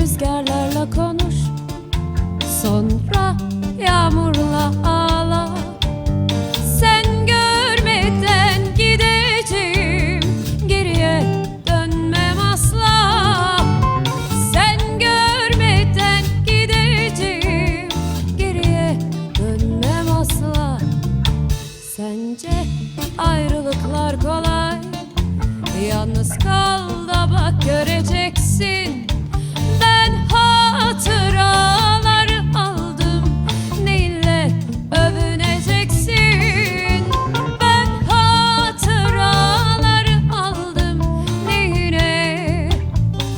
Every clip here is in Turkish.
rüzgarlarla konuş. Sonra yağmurla ağla. Sen görmeden gideceğim Geriye dönmem asla. Sen görmeden gideceğim Geriye dönmem asla. Sence ayrılıklar kolay. Yalnız kal da bak göreceksin hatıraları aldım. Neyle övüneceksin? Ben hatıraları aldım. Neyine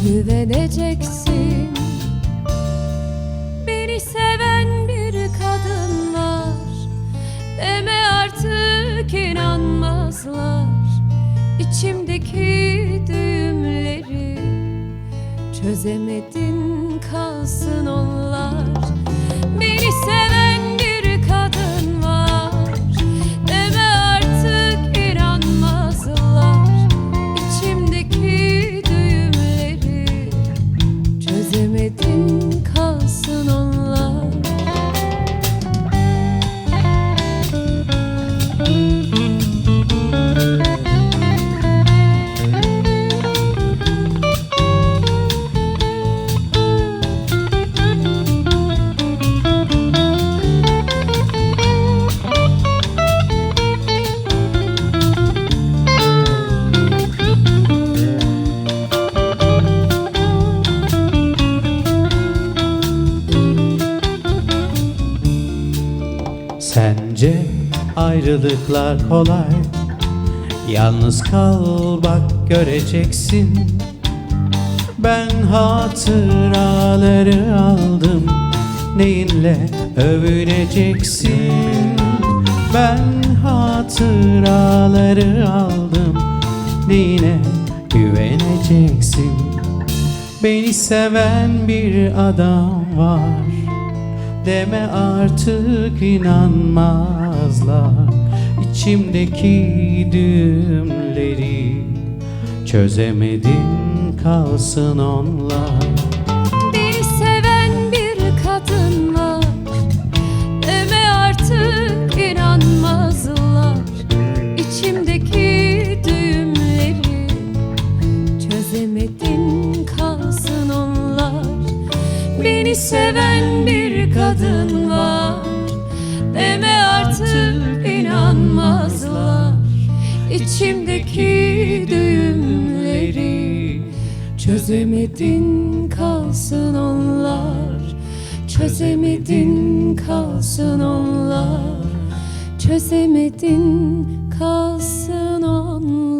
güveneceksin? Beni seven bir kadın var. Deme artık inanmazlar. İçimdeki düğümleri Çözemedin kalsın onlar Sence ayrılıklar kolay. Yalnız kal bak göreceksin. Ben hatıraları aldım. Neyinle övüneceksin? Ben hatıraları aldım. Neyine güveneceksin? Beni seven bir adam var Deme artık inanmazlar. İçimdeki düğümleri Çözemedin kalsın onlar. Beni seven bir kadın var. Deme artık inanmazlar. İçimdeki düğümleri Çözemedin kalsın onlar. Beni seven bir kadın Deme artık inanmazlar. İçimdeki düğümleri Çözemedin kalsın onlar. Çözemedin kalsın onlar. Çözemedin kalsın onlar